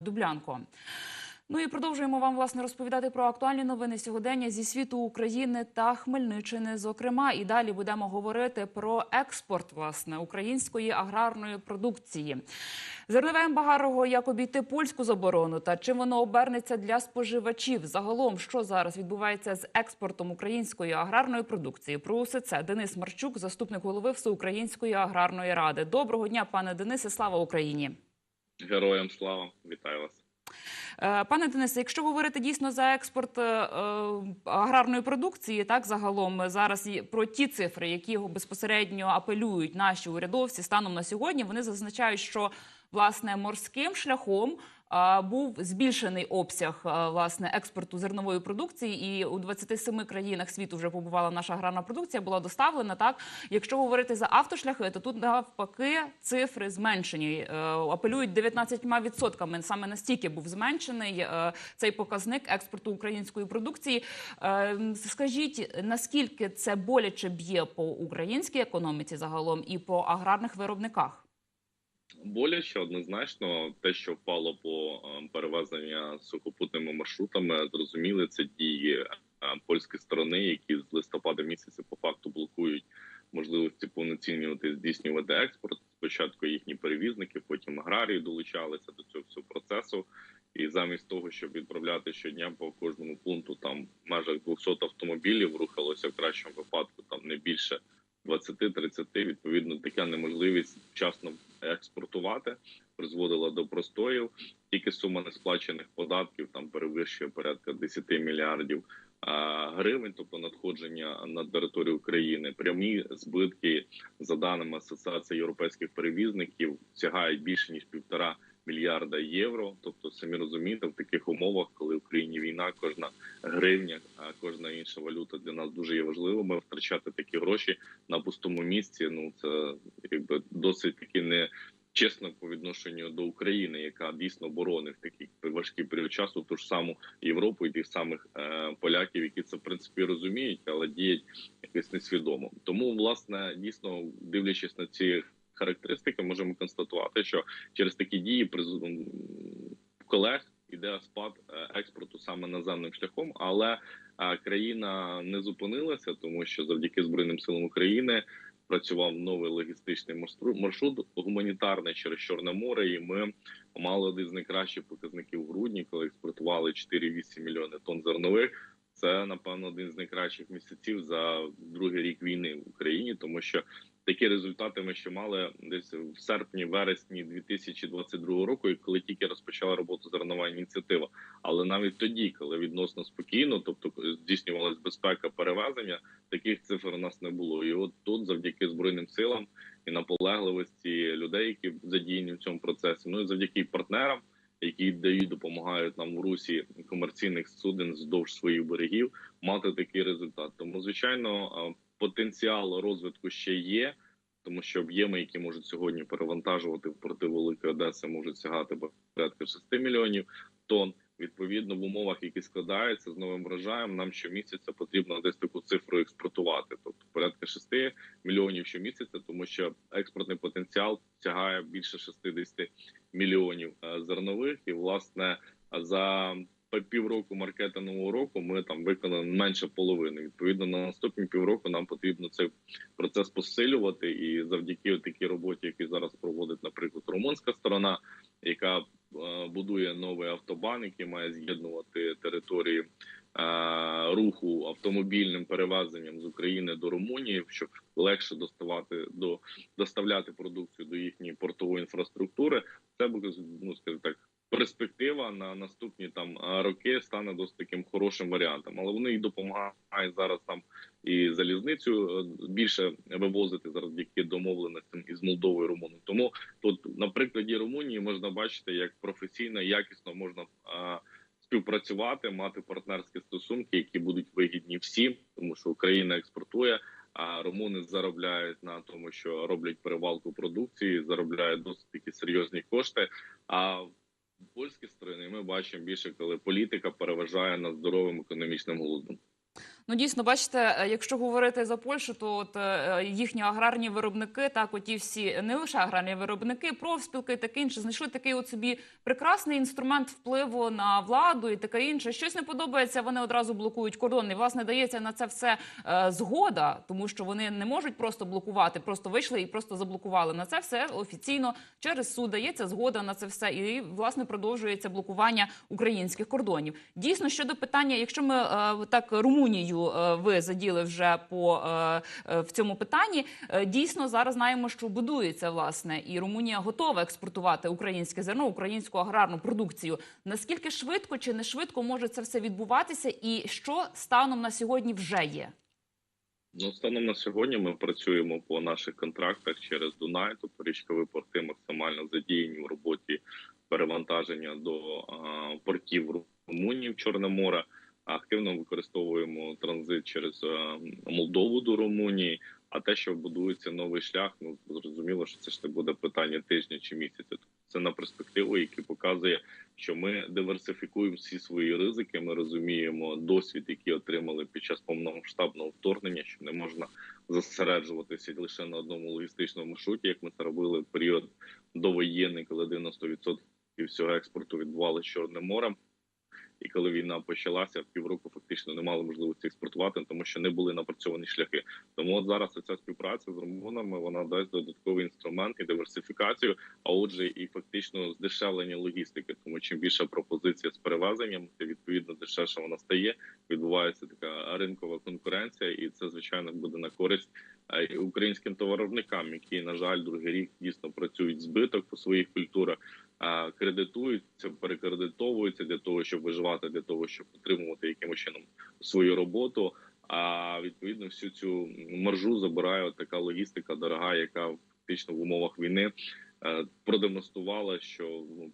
Дублянко. Ну і продовжуємо вам власне розповідати про актуальні новини сьогодення зі світу України та Хмельниччини. Зокрема, і далі будемо говорити про експорт власне української аграрної продукції. Зернове ембарго, як обійти польську заборону та чим воно обернеться для споживачів. Загалом, що зараз відбувається з експортом української аграрної продукції? Про усе це Денис Марчук, заступник голови Всеукраїнської аграрної ради. Доброго дня, пане Денисе. Слава Україні! Героям слава, вітаю вас. Е, Пане Денисе, якщо говорити дійсно за експорт е, е, аграрної продукції, так загалом зараз про ті цифри, які його безпосередньо апелюють наші урядовці станом на сьогодні, вони зазначають, що власне морським шляхом був збільшений обсяг власне експорту зернової продукції, і у 27 країнах світу вже побувала наша аграрна продукція, була доставлена. Так, якщо говорити за автошляхи, то тут навпаки цифри зменшені. Е, Апелюють 19%. Саме настільки був зменшений е, цей показник експорту української продукції. Е, Скажіть, наскільки це боляче б'є по українській економіці загалом і по аграрних виробниках? Боляче однозначно, те, що впало по е, перевезення сухопутними маршрутами, зрозуміли це дії е, польської сторони, які з листопада місяця по факту блокують можливості повноцінювати здійснювати експорт. Спочатку їхні перевізники, потім аграрії долучалися до цього всього процесу. І замість того, щоб відправляти щодня по кожному пункту там в межах 200 автомобілів, рухалося в кращому випадку там не більше 20-30, Відповідно, така неможливість вчасно експортувати призводила до простоїв. Тільки сума несплачених податків там перевищує порядка 10 мільярдів гривень, тобто надходження на територію України. Прямі збитки за даними Асоціації європейських перевізників сягають більше ніж півтора мільярда євро. Тобто, самі розумієте, в таких умовах, коли в Україні війна, кожна гривня, а кожна інша валюта для нас дуже є важливими. Втрачати такі гроші на пустому місці. Ну це якби досить таки не. Чесно по відношенню до України, яка дійсно боронить в такий важкий період часу, ту ж саму Європу і тих самих е, поляків, які це в принципі розуміють, але діють якось несвідомо. Тому, власне, дійсно дивлячись на ці характеристики, можемо констатувати, що через такі дії колег іде спад е, експорту саме наземним шляхом, але е, країна не зупинилася, тому що завдяки збройним силам України працював новий логістичний маршрут гуманітарний через Чорне море, і ми мали один з найкращих показників в грудні, коли експортували 4,8 мільйони тонн зернових. Це напевно один з найкращих місяців за другий рік війни в Україні, тому що такі результати ми ще мали десь в серпні, вересні 2022 року, коли тільки розпочала роботу зернова ініціатива. Але навіть тоді, коли відносно спокійно, тобто здійснювалась безпека перевезення, таких цифр у нас не було. І от тут, завдяки збройним силам і наполегливості людей, які задіяні в цьому процесі, ну і завдяки партнерам. Які дають допомагають нам в русі комерційних суден вздовж своїх берегів мати такий результат. Тому звичайно, потенціал розвитку ще є, тому що об'єми, які можуть сьогодні перевантажувати в порти Великої Одеси, можуть сягати порядка 6 мільйонів тонн. Відповідно, в умовах, які складаються з новим врожаєм, нам щомісяця потрібно десь таку цифру експортувати, тобто порядка 6 мільйонів щомісяця, тому що експортний потенціал сягає більше 60 мільйонів е, зернових, і власне за півроку маркетингового року ми там виконали менше половини. Відповідно, на наступні півроку нам потрібно цей процес посилювати. І завдяки такій роботі, які зараз проводить, наприклад, румунська сторона, яка е, будує новий автобан, який має з'єднувати території. е, Руху автомобільним перевезенням з України до Румунії, щоб легше доставати до доставляти продукцію до їхньої портової інфраструктури, це буде ну скажімо так перспектива на наступні там роки стане досить таким хорошим варіантом. Але вони і допомагають зараз там і залізницю е, більше вивозити зараз завдяки домовленостям із Молдовою Румунією. Тому тут на прикладі Румунії можна бачити, як професійно якісно можна. Співпрацювати, мати партнерські стосунки, які будуть вигідні всім, тому що Україна експортує, а румуни заробляють на тому, що роблять перевалку продукції, заробляють досить такі серйозні кошти. А в польській стороні ми бачимо більше, коли політика переважає над здоровим економічним глуздом. Ну дійсно, бачите, е, якщо говорити за Польщу, то от е, їхні аграрні виробники, так оті всі не лише аграрні виробники, профспілки і таке інше, знайшли такий от собі прекрасний інструмент впливу на владу і таке інше. Щось не подобається, вони одразу блокують кордон. І власне дається на це все е, згода, тому що вони не можуть просто блокувати, просто вийшли і просто заблокували. На це все офіційно через суд дається згода на це все, і власне продовжується блокування українських кордонів. Дійсно, щодо питання, якщо ми е, так Румунію е, ви заділи вже по е, е, в цьому питанні, дійсно зараз знаємо, що будується власне, і Румунія готова експортувати українське зерно, українську аграрну продукцію. Наскільки швидко чи не швидко може це все відбуватися, і що станом на сьогодні вже є? Ну, станом на сьогодні ми працюємо по наших контрактах через Дунай, тобто річкові порти максимально задіяні в роботі перевантаження до а, портів Румунії в Чорне море. Активно використовуємо транзит через Молдову до Румунії. А те, що будується новий шлях, ну зрозуміло, що це ж не буде питання тижня чи місяця. Це на перспективу, який показує, що ми диверсифікуємо всі свої ризики. Ми розуміємо досвід, який отримали під час повномасштабного вторгнення, що не можна зосереджуватися лише на одному логістичному маршруті, як ми це робили в період довоєнний, коли 90% всього експорту відбувалося Чорним морем. І коли війна почалася, півроку фактично не мали можливості експортувати, тому що не були напрацьовані шляхи. Тому от зараз ця співпраця з румунами вона дасть додатковий інструмент і диверсифікацію, а отже, і фактично здешевлення логістики. Тому чим більша пропозиція з перевезенням, тим відповідно дешевше вона стає. Відбувається така ринкова конкуренція, і це звичайно буде на користь е, українським товаровиробникам, які на жаль, другий рік дійсно працюють збиток по своїх культурах. А, Кредитуються, перекредитовуються для того, щоб виживати, для того, щоб отримувати якимось чином свою роботу. А відповідно всю цю маржу забирає така логістика дорога, яка фактично в умовах війни е, продемонструвала, що ну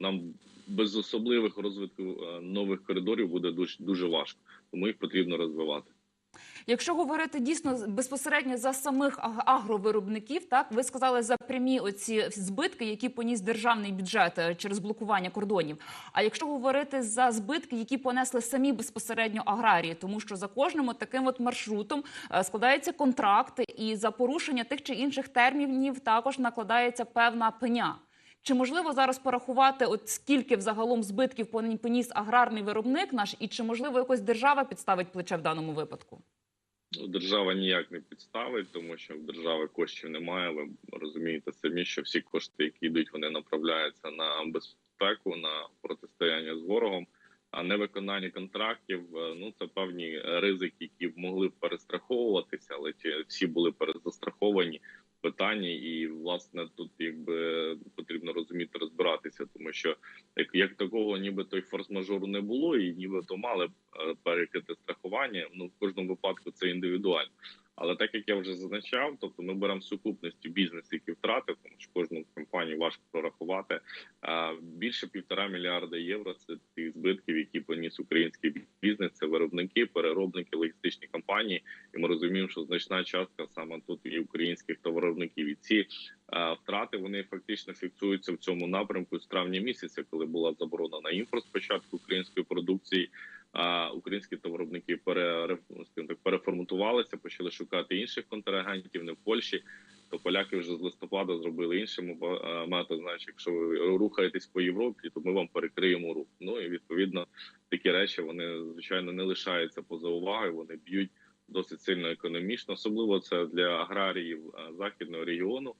нам без особливих розвитків е, нових коридорів буде дуже дуже важко, тому їх потрібно розвивати. Якщо говорити дійсно безпосередньо за самих агровиробників, так ви сказали за прямі оці збитки, які поніс державний бюджет е, через блокування кордонів. А якщо говорити за збитки, які понесли самі безпосередньо аграрії, тому що за кожним таким от маршрутом е, складаються контракти, і за порушення тих чи інших термінів також накладається певна пеня. Чи можливо зараз порахувати, от скільки взагалом збитків пон- поніс аграрний виробник наш, і чи можливо якось держава підставить плече в даному випадку? Держава ніяк не підставить, тому що в держави коштів немає. Ви розумієте самі, що всі кошти, які йдуть, вони направляються на безпеку, на протистояння з ворогом. А невиконання контрактів е, ну це певні ризики, які могли перестраховуватися, але ті всі були перезастраховані питання, і власне тут якби потрібно розуміти розбиратися, тому що як, як такого, ніби той форс-мажору не було, і нібито мали е, перекрити страхування. Ну в кожному випадку це індивідуально. Але так як я вже зазначав, тобто ми беремо сукупності бізнес, які втратив, тому що кожну компанію важко прорахувати. Більше півтора мільярда євро це тих збитків, які поніс український бізнес, це виробники, переробники, логістичні компанії. І ми розуміємо, що значна частка саме тут і українських товаровників. І ці втрати вони фактично фіксуються в цьому напрямку з травня місяця, коли була заборона на імпорт спочатку української продукції. А українські товаровиробники пере, так, переформатувалися, почали шукати інших контрагентів, не в Польщі. То поляки вже з листопада зробили іншим е, метод. Значить, якщо ви рухаєтесь по Європі, то ми вам перекриємо рух. Ну і відповідно такі речі вони звичайно не лишаються поза увагою. Вони б'ють досить сильно економічно, особливо це для аграріїв е, західного регіону,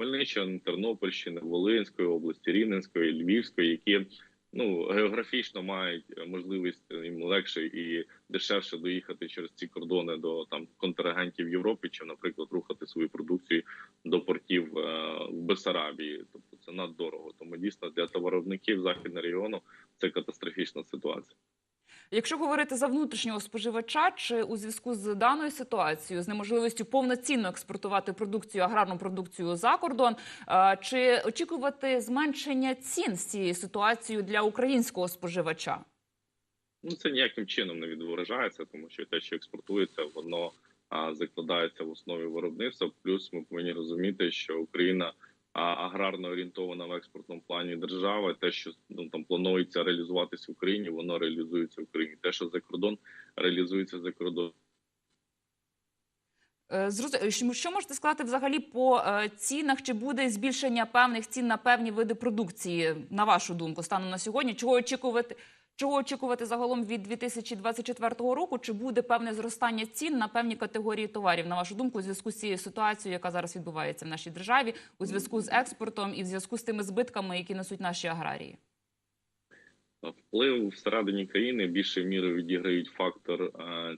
Хмельниччини, Тернопільщини, Волинської області, Рівненської, Львівської, які ну географічно мають можливість їм легше і дешевше доїхати через ці кордони до там контрагентів Європи, чи, наприклад, рухати свою продукцію до портів е, в Бесарабії. Тобто це наддорого. Тому дійсно для товаровиробників західного регіону це катастрофічна ситуація. Якщо говорити за внутрішнього споживача, чи у зв'язку з даною ситуацією, з неможливістю повноцінно експортувати продукцію, аграрну продукцію за кордон, е, чи очікувати зменшення цін з цією ситуацією для українського споживача? Ну це ніяким чином не відображається, тому що те, що експортується, воно закладається в основі виробництва. Плюс ми повинні розуміти, що Україна аграрно орієнтована в експортному плані держава. Те, що ну там планується реалізуватися в Україні, воно реалізується в Україні. Те, що за кордон реалізуються за кордоном. Е, що- Що можете сказати взагалі по е, цінах? Чи буде збільшення певних цін на певні види продукції, на вашу думку, станом на сьогодні? Чого очікувати? Чого очікувати загалом від 2024 року? Чи буде певне зростання цін на певні категорії товарів? На вашу думку, у зв'язку з цією ситуацією, яка зараз відбувається в нашій державі, у зв'язку з експортом і в зв'язку з тими збитками, які несуть наші аграрії? Вплив всередині країни більшою мірою відіграють фактор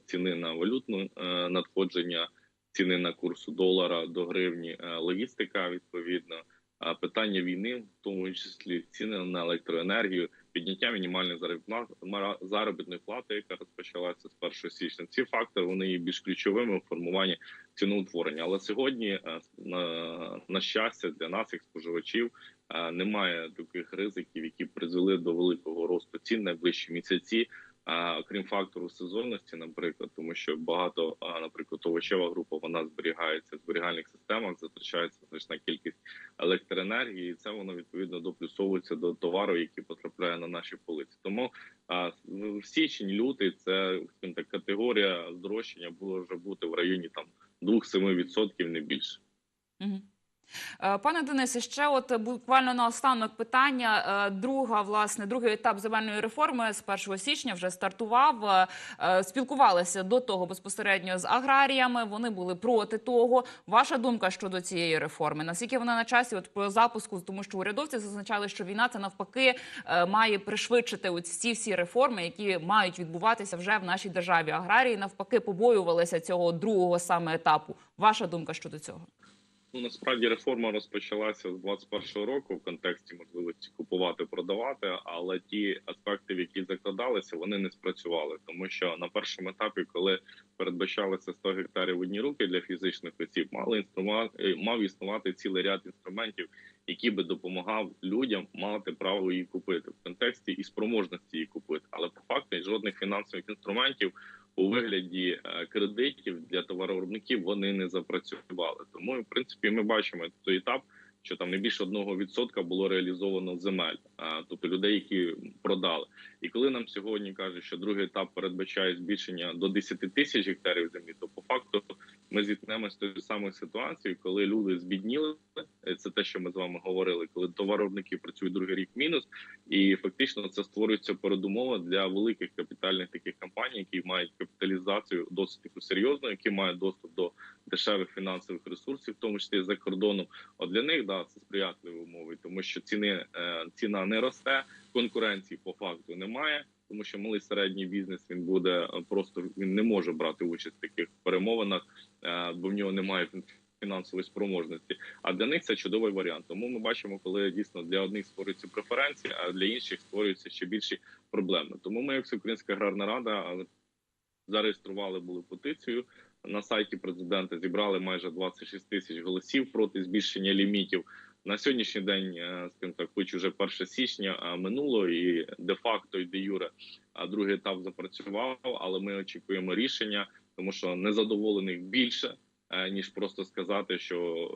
ціни на валютну е, надходження, ціни на курсу долара до гривні, е, логістика відповідно, питання війни, в тому числі ціни на електроенергію, підняття мінімальної заробітної плати, яка розпочалася з 1 січня. Ці фактори вони є більш ключовими в формуванні ціноутворення. Але сьогодні, е, на, на щастя, для нас, як споживачів, е, немає таких ризиків, які призвели до великого росту цін найближчі місяці. А крім фактору сезонності, наприклад, тому що багато, наприклад, овочева група вона зберігається в зберігальних системах, затрачається значна кількість електроенергії, і це воно відповідно доплюсовується до товару, який потрапляє на наші полиці. Тому в січень, лютий це так, категорія здорожчання було вже бути в районі там 2-7%, не більше. Мгм. Е, Пане Денисе, ще от буквально наостанок питання. Е, Друга, власне, другий етап земельної реформи з 1 січня вже стартував. Е, Спілкувалися до того безпосередньо з аграріями. Вони були проти того. Ваша думка щодо цієї реформи? Наскільки вона на часі? От по запуску, тому що урядовці зазначали, що війна це навпаки має пришвидшити ось ці всі реформи, які мають відбуватися вже в нашій державі. Аграрії навпаки побоювалися цього другого саме етапу. Ваша думка щодо цього? Ну насправді реформа розпочалася з 21-го року в контексті можливості купувати, продавати, але ті аспекти, в які закладалися, вони не спрацювали, тому що на першому етапі, коли передбачалося 100 гектарів в одні руки для фізичних осіб, мали інструмент мав існувати цілий ряд інструментів, які би допомагав людям мати право її купити в контексті і спроможності її купити. Але по факту жодних фінансових інструментів у вигляді е, кредитів для товаровиробників вони не запрацювали. Тому, в принципі, ми бачимо той етап, що там не більше одного відсотка було реалізовано земель, тобто людей, які продали. І коли нам сьогодні кажуть, що другий етап передбачає збільшення до 10 тисяч гектарів землі, то по факту ми зіткнемося з тою самою ситуацією, коли люди збідніли. Е, Це те, що ми з вами говорили, коли товаровиробники працюють другий рік мінус, і фактично це створюється передумова для великих капітальних таких компаній, які мають капіталізацію досить таку серйозну, які мають доступ до дешевих фінансових ресурсів, в тому числі за кордоном. От для них да це сприятливі умови, тому що ціни е, ціна не росте, конкуренції по факту немає. Тому що малий середній бізнес він буде е, просто він не може брати участь в таких перемовинах, е, бо в нього немає фінансової спроможності. А для них це чудовий варіант. Тому ми бачимо, коли дійсно для одних створюються преференції, а для інших створюються ще більші проблеми. Тому ми, як Всеукраїнська аграрна рада, зареєстрували були петицію на сайті президента. Зібрали майже 26 тисяч голосів проти збільшення лімітів. На сьогоднішній день, е, скажімо так, хоч уже 1 січня минуло, і де-факто і де юре а другий етап запрацював, але ми очікуємо рішення, тому що незадоволених більше. е, Ніж просто сказати, що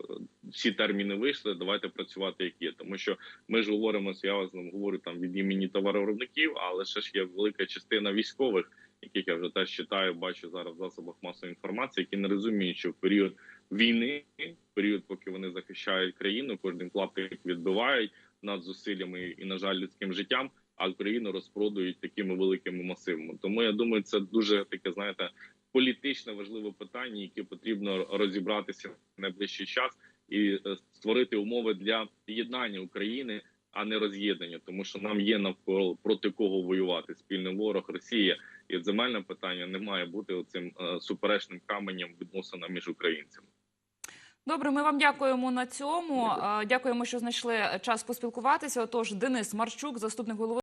всі терміни вийшли, давайте працювати як є. Тому що ми ж говоримо, я вас нам говорю там від імені товаровиробників, але ще ж є велика частина військових, яких я вже теж читаю, бачу зараз в засобах масової інформації, які не розуміють, що в період війни, період, поки вони захищають країну, кожним клаптик відбивають над зусиллями і, на жаль, людським життям. А Україну розпродують такими великими масивами. Тому я думаю, це дуже таке, знаєте, політично важливе питання, яке потрібно розібратися в найближчий час і е, створити умови для єднання України, а не роз'єднання, тому що нам є навколо проти кого воювати. Спільний ворог Росія і земельне питання не має бути оцим е, суперечним каменем відносина між українцями. Добре, ми вам дякуємо на цьому. Е, Дякуємо, що знайшли час поспілкуватися. Отож, Денис Марчук, заступник голови.